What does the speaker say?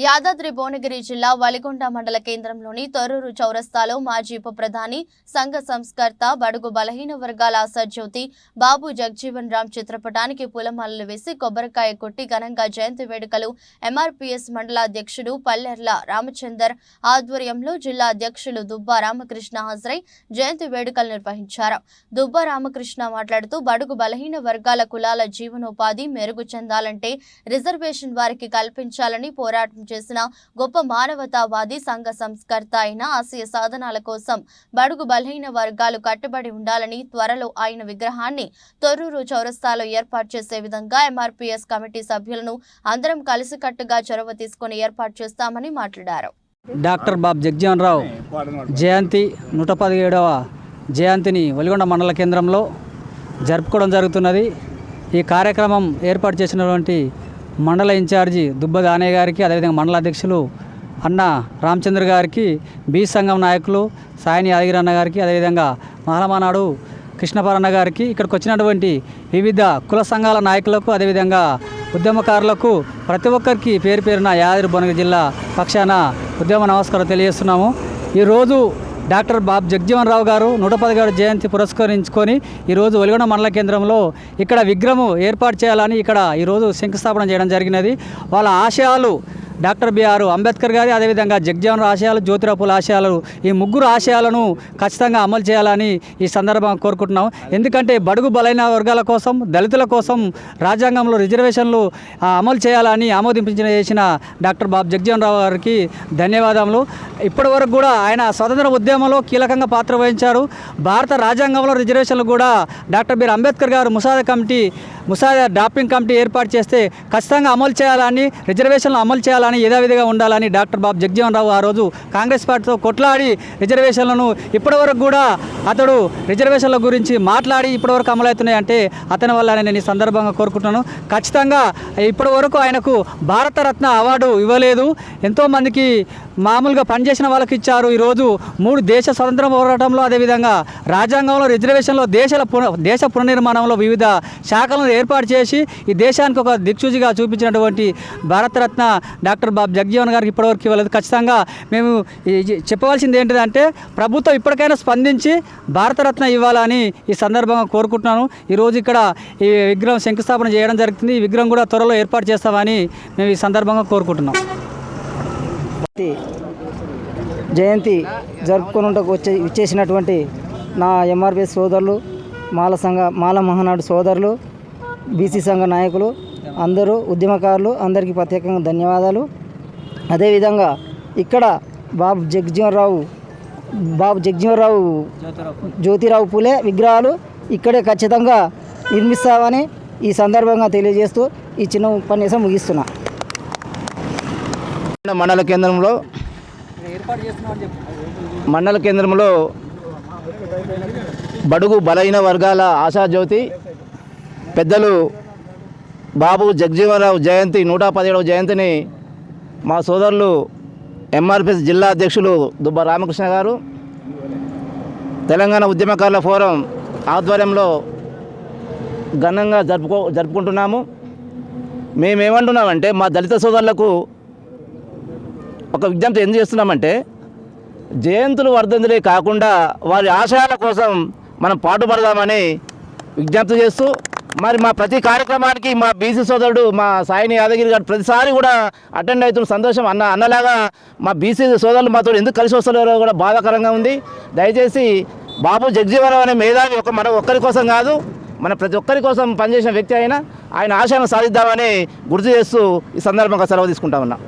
యాదాద్రి భువనగిరి జిల్లా వలిగొండ మండల కేంద్రంలోని తొర్రూరు చౌరస్తాలో మాజీ ఉప ప్రధాని సంఘ సంస్కర్త బడుగు బలహీన వర్గాల ఆశాజ్యోతి బాబు జగ్జీవన్ రామ్ చిత్రపటానికి పూలమాలలు వేసి కొబ్బరికాయ కొట్టి ఘనంగా జయంతి వేడుకలు ఎంఆర్పీఎస్ మండల అధ్యక్షుడు పల్లెర్ల రామచందర్ ఆధ్వర్యంలో జిల్లా అధ్యక్షులు దుబ్బా రామకృష్ణ హాజరై జయంతి వేడుకలు నిర్వహించారు. దుబ్బా రామకృష్ణ మాట్లాడుతూ బడుగు బలహీన వర్గాల కులాల జీవనోపాధి మెరుగు చెందాలంటే రిజర్వేషన్ వారికి కల్పించాలని పోరాటం చేసిన గొప్ప మానవతావాది సంఘ సంస్కర్త అయిన ఆశయ సాధనాల కోసం బడుగు బలహీన వర్గాలు కట్టుబడి ఉండాలని త్వరలో ఆయన విగ్రహాన్ని తొర్రూరు చౌరస్తాలో ఏర్పాటు చేసే విధంగా ఎంఆర్పీఎస్ కమిటీ సభ్యులను అందరం కలిసికట్టుగా చొరవ తీసుకుని ఏర్పాటు చేస్తామని మాట్లాడారు. డాక్టర్ బాబ్ జగ్జీవన్ రావు జయంతి నూట పదిహేడవ జయంతిని ఒలిగొండ మండల కేంద్రంలో జరుపుకోవడం జరుగుతున్నది. ఈ కార్యక్రమం ఏర్పాటు చేసినటువంటి మండల ఇన్ఛార్జి దుబ్బ దానయ్య గారికి అదేవిధంగా మండల అధ్యక్షులు అన్న రామచంద్ర గారికి బీ సంఘం నాయకులు సాయని యాదగిరి అన్న గారికి అదేవిధంగా మహామానాడు కృష్ణపరన్న గారికి ఇక్కడికి వచ్చినటువంటి వివిధ కుల సంఘాల నాయకులకు అదేవిధంగా ఉద్యమకారులకు ప్రతి ఒక్కరికి పేరు పేరున యాదగిరి భువనగిరి జిల్లా పక్షాన ఉద్యమ నమస్కారం తెలియజేస్తున్నాము. ఈరోజు డాక్టర్ బాబ్ జగ్జీవన్ రావు గారు నూట పదిగారు జయంతి పురస్కరించుకొని ఈరోజు ఒలిగొండ మండల కేంద్రంలో ఇక్కడ విగ్రహం ఏర్పాటు చేయాలని ఇక్కడ ఈరోజు శంకుస్థాపన చేయడం జరిగినది. వాళ్ళ ఆశయాలు డాక్టర్ బిఆర్ అంబేద్కర్ గారి అదేవిధంగా జగ్జీవన్ ఆశయాలు జ్యోతిరాపుల ఆశయాలు ఈ ముగ్గురు ఆశయాలను ఖచ్చితంగా అమలు చేయాలని ఈ సందర్భంగా కోరుకుంటున్నాం. ఎందుకంటే బడుగు బలైన వర్గాల కోసం దళితుల కోసం రాజ్యాంగంలో రిజర్వేషన్లు అమలు చేయాలని ఆమోదింపించిన చేసిన డాక్టర్ బాబు జగ్జీవన్ రావు గారికి ధన్యవాదములు. ఇప్పటి వరకు కూడా ఆయన స్వతంత్ర ఉద్యమంలో కీలకంగా పాత్ర వహించారు. భారత రాజ్యాంగంలో రిజర్వేషన్లు కూడా డాక్టర్ బిఆర్ అంబేద్కర్ గారు ముసాద కమిటీ ముసాదా డ్రాపింగ్ కమిటీ ఏర్పాటు చేస్తే ఖచ్చితంగా అమలు చేయాలని రిజర్వేషన్లు అమలు చేయాలని యథావిధిగా ఉండాలని డాక్టర్ బాబు జగ్జీవన్ రావు ఆ రోజు కాంగ్రెస్ పార్టీతో కొట్లాడి రిజర్వేషన్లను ఇప్పటివరకు కూడా అతడు రిజర్వేషన్ల గురించి మాట్లాడి ఇప్పటివరకు వరకు అంటే అతని వల్ల నేను ఈ సందర్భంగా కోరుకుంటున్నాను. ఖచ్చితంగా ఇప్పటివరకు ఆయనకు భారతరత్న అవార్డు ఇవ్వలేదు. ఎంతోమందికి మామూలుగా పనిచేసిన వాళ్ళకి ఇచ్చారు. ఈరోజు మూడు దేశ స్వతంత్ర పోరాటంలో అదేవిధంగా రాజ్యాంగంలో రిజర్వేషన్లో దేశాల పున దేశ పునర్నిర్మాణంలో వివిధ శాఖలను ఏర్పాటు చేసి ఈ దేశానికి ఒక దిక్సూచిగా చూపించినటువంటి భారతరత్న డాక్టర్ బాబు జగ్జీవన్ గారికి ఇప్పటివరకు ఇవ్వలేదు. ఖచ్చితంగా మేము ఈ- చెప్పవలసింది ఏంటిదంటే ప్రభుత్వం ఇప్పటికైనా స్పందించి భారతరత్న ఇవ్వాలని ఈ సందర్భంగా కోరుకుంటున్నాను. ఈరోజు ఇక్కడ ఈ విగ్రహం శంకుస్థాపన చేయడం జరుగుతుంది. ఈ విగ్రహం కూడా త్వరలో ఏర్పాటు చేస్తామని మేము ఈ సందర్భంగా కోరుకుంటున్నాం. జయంతి జరుపుకున్నటకు వచ్చే ఇచ్చేసినటువంటి నా ఎంఆర్పిఎస్ సోదరులు మాల సంఘ మాల మహానాడు సోదరులు బీసీ సంఘ నాయకులు అందరూ ఉద్యమకారులు అందరికీ ప్రత్యేకంగా ధన్యవాదాలు. అదేవిధంగా ఇక్కడ బాబు జగజీవనరావు బాబు జగజీవనరావు జ్యోతిరావు పూలే విగ్రహాలు ఇక్కడే ఖచ్చితంగా నిర్మిస్తామని ఈ సందర్భంగా తెలియజేస్తూ ఈ చిన్న ఉపన్యాసం ముగిస్తున్నా. మండల కేంద్రంలో మండల కేంద్రంలో బడుగు బలైన వర్గాల ఆశాజ్యోతి పెద్దలు బాబు జగజీవనరావు జయంతి నూట పదిహేడవ జయంతిని మా సోదరులు ఎంఆర్పిఎస్ జిల్లా అధ్యక్షులు దుబ్బ రామకృష్ణ గారు తెలంగాణ ఉద్యమకారుల ఫోరం ఆధ్వర్యంలో ఘనంగా జరుపుకో జరుపుకుంటున్నాము. మేమేమంటున్నామంటే మా దళిత సోదరులకు ఒక విజ్ఞప్తి ఏం చేస్తున్నామంటే జయంతులు వర్ధంతులే కాకుండా వారి ఆశయాల కోసం మనం పాటుపడదామని విజ్ఞప్తి చేస్తూ మరి మా ప్రతి కార్యక్రమానికి మా బీసీ సోదరుడు మా సాయిని యాదగిరి గారు ప్రతిసారి కూడా అటెండ్ అవుతున్న సంతోషం అన్న అన్నలాగా మా బీసీ సోదరులు మాతో ఎందుకు కలిసి వస్తున్నారో కూడా బాధాకరంగా ఉంది. దయచేసి బాబు జగజీవనరావు అనే మేధావి ఒక మన ఒక్కరి కోసం కాదు మన ప్రతి ఒక్కరి కోసం పనిచేసిన వ్యక్తి అయినా ఆయన ఆశయాన్ని సాధిద్దామని గుర్తు చేస్తూ ఈ సందర్భంగా సెలవు తీసుకుంటా ఉన్నా.